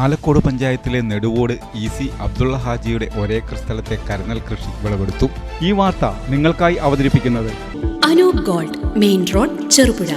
ആലക്കോട് പഞ്ചായത്തിലെ Neduvode E C Abdulla ഹാജിയുടെ ഒരേക്കർ സ്ഥലത്തെ കരനൽ കൃഷി വിളവെടുത്തു. ഈ വാർത്ത നിങ്ങൾക്കായി അവതരിപ്പിക്കുന്നത്. Anoop gold main road Cherupuzha.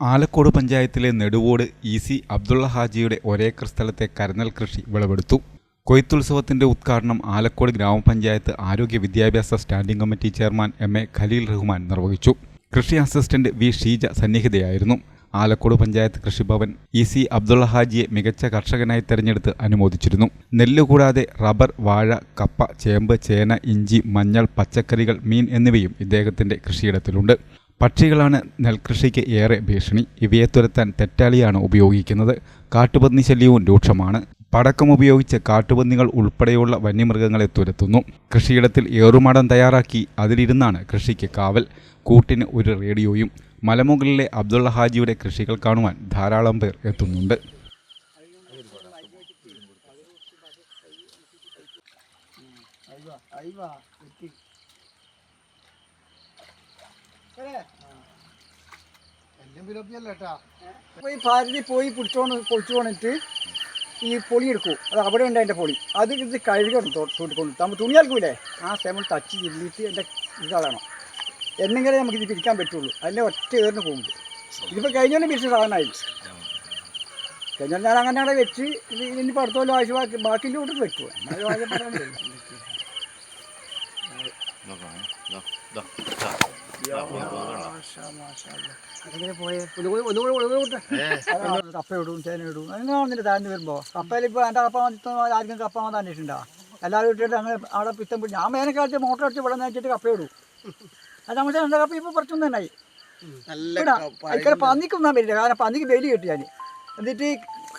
Alakode പഞ്ചായത്തിലെ നെടുവോട് ഇ സി അബ്ദുള്ള ഹാജിയുടെ ഒരേക്കർ സ്ഥലത്തെ കരനൽ കൃഷി വിളവെടുത്തു. കൊയ്ത്തുത്സവത്തിന്റെ ഉദ്ഘാടനം ആലക്കോട് ഗ്രാമപഞ്ചായത്ത് ആരോഗ്യ വിദ്യാഭ്യാസ standing committee chairman M A Khaleel Rahman നിർവഹിച്ചു. കൃഷി അസിസ്റ്റന്റ് വി ഷീജ സന്നിഹിതയായിരുന്നു. ആലക്കോട് പഞ്ചായത്ത് കൃഷിഭവൻ ഇ സി അബ്ദുള്ള ഹാജിയെ മികച്ച കർഷകനായി തെരഞ്ഞെടുത്ത് അനുമോദിച്ചിരുന്നു. നെല്ല് കൂടാതെ റബ്ബർ വാഴ കപ്പ ചേമ്പ് ചേന ഇഞ്ചി മഞ്ഞൾ പച്ചക്കറികൾ മീൻ എന്നിവയും ഇദ്ദേഹത്തിന്റെ കൃഷിയിടത്തിലുണ്ട്. പക്ഷികളാണ് നെൽകൃഷിക്ക് ഏറെ ഭീഷണി. ഇവയെ തുരത്താൻ തെറ്റാളിയാണ് ഉപയോഗിക്കുന്നത്. കാട്ടുപന്നി ശല്യവും രൂക്ഷമാണ്. പടക്കം ഉപയോഗിച്ച് കാട്ടുപന്നികൾ ഉൾപ്പെടെയുള്ള വന്യമൃഗങ്ങളെ തുരത്തുന്നു. കൃഷിയിടത്തിൽ ഏറുമാടം തയ്യാറാക്കി അതിലിരുന്നാണ് കൃഷിക്ക് കാവൽ. കൂട്ടിന് ഒരു റേഡിയോയും മലമുകളിലെ അബ്ദുള്ള ഹാജിയുടെ കൃഷികൾ കാണുവാൻ ധാരാളം പേർ എത്തുന്നുണ്ട്. പോയി ഭാരതി പോയി പിടിച്ചോണ്ട് പൊളിച്ചു കൊണ്ടിട്ട് ഈ പൊളി എടുക്കും. അത് അവിടെ ഉണ്ട് അതിന്റെ പൊളി. അത് ഇത് കഴുകണം തൊട്ടിക്കൊണ്ട് നമ്മൾ തുണി അൽക്കൂലേ ആ സമയം ടച്ച് ചില്ലിട്ട് എന്റെ ഇതാകണം എന്നെങ്കിലും നമുക്ക് ഇത് പിരിക്കാൻ പറ്റുള്ളൂ. അതിന്റെ ഒറ്റ ഏറിന് പോകുമ്പോൾ ഇതിപ്പോൾ കഴിഞ്ഞോണ്ട് ബിസിനസ് സാധനമായി. കഴിഞ്ഞാൽ ഞാൻ അങ്ങനെ അവിടെ വെച്ച് ഇനിയിപ്പോൾ അടുത്ത കൊല്ലം ആഴ്ച ബാക്കി ബാക്കിന്റെ കൂട്ടത്തിൽ വെക്കുമോ കപ്പ ഇടും ചേന ഇടും. അങ്ങനെ വന്നിട്ട് താഴ്ന്നു വരുമ്പോൾ കപ്പയിൽ ഇപ്പോൾ എന്റെ കപ്പ വന്നിട്ട് ആർക്കും കപ്പ വന്ന് അന്വേഷിച്ചിട്ടുണ്ടോ? എല്ലാവരും ഇട്ടിട്ട് അങ്ങനെ അവിടെ പിത്തം പിടിച്ച് ഞാൻ മേനക്കാലത്ത് മോട്ടർ അടിച്ച് വെള്ളം നയിച്ചിട്ട് കപ്പ ഇടും. അത് നമ്മുടെ എന്റെ കപ്പ ഇപ്പോൾ കുറച്ചൊന്നും തന്നെയായി അതിൽ പന്നിക്ക് ഒന്നാൻ പറ്റില്ല. കാരണം പന്നിക്ക് ബലി കിട്ടി ഞാൻ എന്നിട്ട്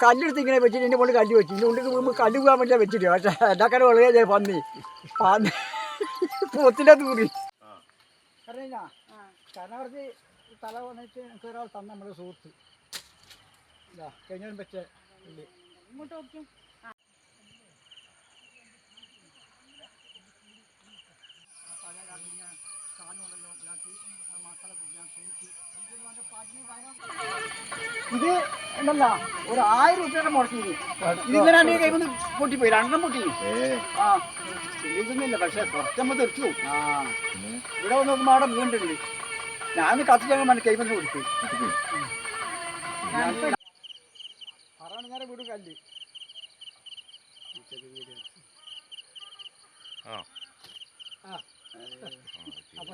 കല്ലെടുത്ത് ഇങ്ങനെ വെച്ചിട്ട് എന്റെ മുകളിൽ കല്ല് വെച്ചു. ഇതിന്റെ ഉള്ളിൽ പോകുമ്പോൾ കല്ല് പോകാൻ പറ്റില്ല വെച്ചിട്ട്. പക്ഷേ എല്ലാക്കാരെ വളരെ പന്നി. പന്നി. പോത്തിന്റെ തൂറി പറഞ്ഞാ കാരണം കുറച്ച് തല വന്നിട്ട് എനിക്ക് ഒരാൾ തന്ന നമ്മുടെ സുഹൃത്ത്. വെച്ച ഇല്ലേ ഇങ്ങോട്ട് നോക്കി ഇത് എന്നല്ല ഒരു ആയിരം റുപ്യയുടെ മുടക്കി ഇതിങ്ങനെ എന്റെ കൈ കൊണ്ട് പൊട്ടിപ്പോയി. രണ്ടെണ്ണം പൊട്ടി ആ. ഇതൊന്നുമില്ല പക്ഷെ കുറച്ചമ്മ തെറിച്ചു. ആ. ഇവിടെ വന്ന് നോക്കുമ്പോൾ അവിടെ വീണ്ടുണ്ട് ഞാൻ കത്തിച്ചാൽ മതി കൈമന്ന് കൊടുത്തു പറയണ വീട് കല്ല്. ആ. അപ്പൊ